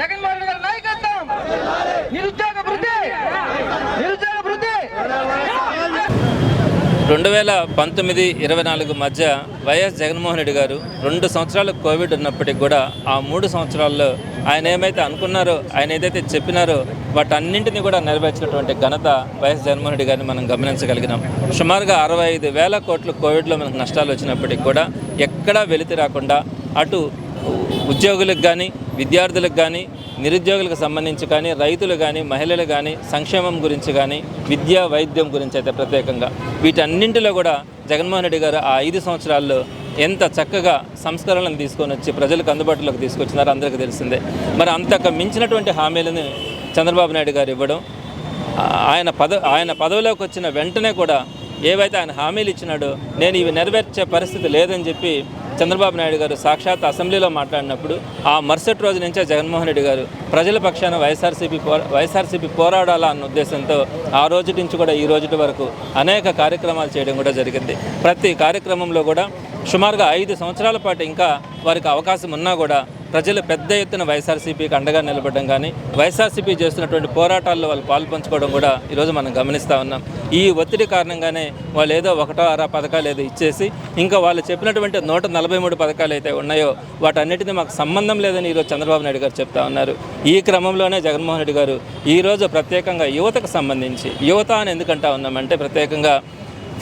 జగన్మోహన్ గారి నాయకత్వం. నిరుద్యోగ వృద్ధి. నిరుద్యోగ వృద్ధి. రెండు వేల పంతొమ్మిది ఇరవై నాలుగు మధ్య వైఎస్ జగన్మోహన్ రెడ్డి గారు రెండు సంవత్సరాలు కోవిడ్ ఉన్నప్పటికీ కూడా ఆ మూడు సంవత్సరాల్లో ఆయన ఏమైతే అనుకున్నారో ఆయన ఏదైతే చెప్పినారో వాటన్నింటినీ కూడా నెరవేర్చినటువంటి ఘనత వైఎస్ జగన్మోహన్ రెడ్డి గారిని మనం గమనించగలిగినాం. సుమారుగా అరవై ఐదు వేల కోట్లు కోవిడ్లో మనకు నష్టాలు వచ్చినప్పటికి కూడా ఎక్కడా వెలితి రాకుండా అటు ఉద్యోగులకు కానీ విద్యార్థులకు కానీ నిరుద్యోగులకు సంబంధించి కానీ రైతులు కానీ మహిళలు కానీ సంక్షేమం గురించి కానీ విద్య వైద్యం గురించి అయితే ప్రత్యేకంగా వీటన్నింటిలో కూడా జగన్మోహన్ రెడ్డి గారు ఆ ఐదు సంవత్సరాల్లో ఎంత చక్కగా సంస్కరణలను తీసుకొని వచ్చి ప్రజలకు అందుబాటులోకి తీసుకొచ్చినారో అందరికీ తెలిసిందే. మరి అంతకు మించినటువంటి హామీలను చంద్రబాబు నాయుడు గారు ఇవ్వడం ఆయన పద ఆయన పదవిలోకి వచ్చిన వెంటనే కూడా ఏవైతే ఆయన హామీలు ఇచ్చినాడో నేను ఇవి నెరవేర్చే పరిస్థితి లేదని చెప్పి చంద్రబాబు నాయుడు గారు సాక్షాత్ అసెంబ్లీలో మాట్లాడినప్పుడు ఆ మరుసటి రోజు నుంచే జగన్మోహన్ రెడ్డి గారు ప్రజల పక్షాన వైఎస్ఆర్సీపీ పో వైఎస్ఆర్సీపీ పోరాడాలా అన్న ఉద్దేశంతో ఆ రోజు నుంచి కూడా ఈ రోజు వరకు అనేక కార్యక్రమాలు చేయడం కూడా జరిగింది. ప్రతి కార్యక్రమంలో కూడా సుమారుగా ఐదు సంవత్సరాల పాటు ఇంకా వారికి అవకాశం ఉన్నా కూడా ప్రజలు పెద్ద ఎత్తున వైఎస్ఆర్సీపీకి అండగా నిలబడడం కానీ వైఎస్ఆర్సీపీ చేస్తున్నటువంటి పోరాటాల్లో వాళ్ళు పాల్పంచుకోవడం కూడా ఈరోజు మనం గమనిస్తూ ఉన్నాం. ఈ ఒత్తిడి కారణంగానే వాళ్ళు ఏదో ఒకటో అర పథకాలు ఏదో ఇచ్చేసి ఇంకా వాళ్ళు చెప్పినటువంటి నూట నలభై మూడు పథకాలు అయితే ఉన్నాయో వాటన్నిటిని మాకు సంబంధం లేదని ఈరోజు చంద్రబాబు నాయుడు గారు చెప్తా ఉన్నారు. ఈ క్రమంలోనే జగన్మోహన్ రెడ్డి గారు ఈరోజు ప్రత్యేకంగా యువతకు సంబంధించి యువత అని ఎందుకంటా ఉన్నామంటే ప్రత్యేకంగా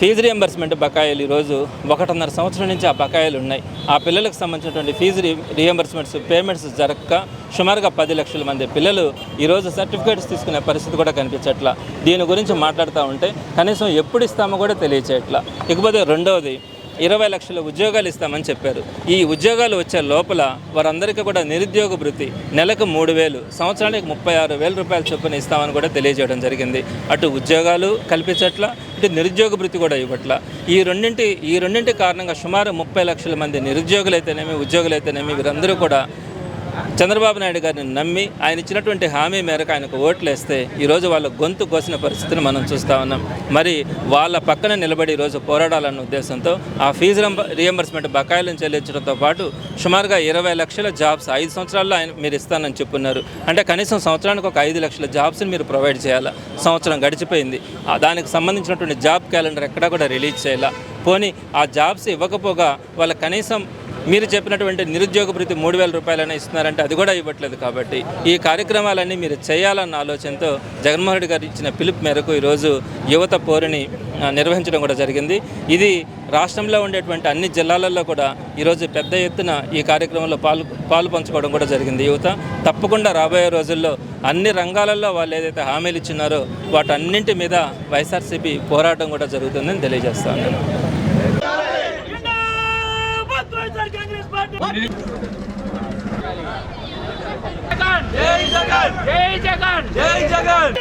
ఫీజు రియంబర్స్మెంట్ బకాయిలు ఈరోజు ఒకటిన్నర సంవత్సరం నుంచి ఆ బకాయిలు ఉన్నాయి. ఆ పిల్లలకు సంబంధించినటువంటి ఫీజు రీ రియంబర్స్మెంట్స్ పేమెంట్స్ జరగక సుమారుగా పది లక్షల మంది పిల్లలు ఈరోజు సర్టిఫికేట్స్ తీసుకునే పరిస్థితి కూడా కనిపించట్లా. దీని గురించి మాట్లాడుతూ ఉంటే కనీసం ఎప్పుడు ఇస్తామో కూడా తెలియచేయట్లా. ఇకపోతే రెండవది ఇరవై లక్షల ఉద్యోగాలు ఇస్తామని చెప్పారు. ఈ ఉద్యోగాలు వచ్చే లోపల వారందరికీ కూడా నిరుద్యోగ భృతి నెలకు మూడు వేలు సంవత్సరానికి ముప్పై ఆరు వేల రూపాయలు చొప్పున ఇస్తామని కూడా తెలియజేయడం జరిగింది. అటు ఉద్యోగాలు కల్పించట్ల ఇటు నిరుద్యోగ భృతి కూడా ఇవ్వట్ల. ఈ రెండింటి ఈ రెండింటి కారణంగా సుమారు ముప్పై లక్షల మంది నిరుద్యోగులైతేనేమి ఉద్యోగులైతేనేమి వీరందరూ కూడా చంద్రబాబు నాయుడు గారిని నమ్మి ఆయన ఇచ్చినటువంటి హామీ మేరకు ఆయనకు ఓట్లు వేస్తే ఈరోజు వాళ్ళ గొంతు కోసిన పరిస్థితిని మనం చూస్తూ ఉన్నాం. మరి వాళ్ళ పక్కన నిలబడి ఈరోజు పోరాడాలన్న ఉద్దేశంతో ఆ ఫీజు రంబ- రియంబర్స్మెంట్ బకాయిలను చెల్లించడంతో పాటు సుమారుగా ఇరవై లక్షల జాబ్స్ ఐదు సంవత్సరాల్లో ఆయన మీరు ఇస్తానని చెప్పున్నారు. అంటే కనీసం సంవత్సరానికి ఒక ఐదు లక్షల జాబ్స్ని మీరు ప్రొవైడ్ చేయాలా? సంవత్సరం గడిచిపోయింది. ఆ దానికి సంబంధించినటువంటి జాబ్ క్యాలెండర్ ఎక్కడా కూడా రిలీజ్ చేయాలా. పోనీ ఆ జాబ్స్ ఇవ్వకపోగా వాళ్ళ కనీసం మీరు చెప్పినటువంటి నిరుద్యోగ భృతి మూడు వేల రూపాయలైనా ఇస్తున్నారంటే అది కూడా ఇవ్వట్లేదు కాబట్టి ఈ కార్యక్రమాలన్నీ మీరు చేయాలన్న ఆలోచనతో జగన్మోహన్ రెడ్డి గారు ఇచ్చిన పిలుపు మేరకు ఈరోజు యువత పోరుని నిర్వహించడం కూడా జరిగింది. ఇది రాష్ట్రంలో ఉండేటువంటి అన్ని జిల్లాలలో కూడా ఈరోజు పెద్ద ఎత్తున ఈ కార్యక్రమంలో పాలు పాలు పంచుకోవడం కూడా జరిగింది. యువత తప్పకుండా రాబోయే రోజుల్లో అన్ని రంగాలలో వాళ్ళు ఏదైతే హామీలు ఇచ్చినారో వాటన్నింటి మీద వైఎస్ఆర్సీపీ పోరాటం కూడా జరుగుతుందని తెలియజేస్తాను జై జగన్ జై జగన్ జై జగన్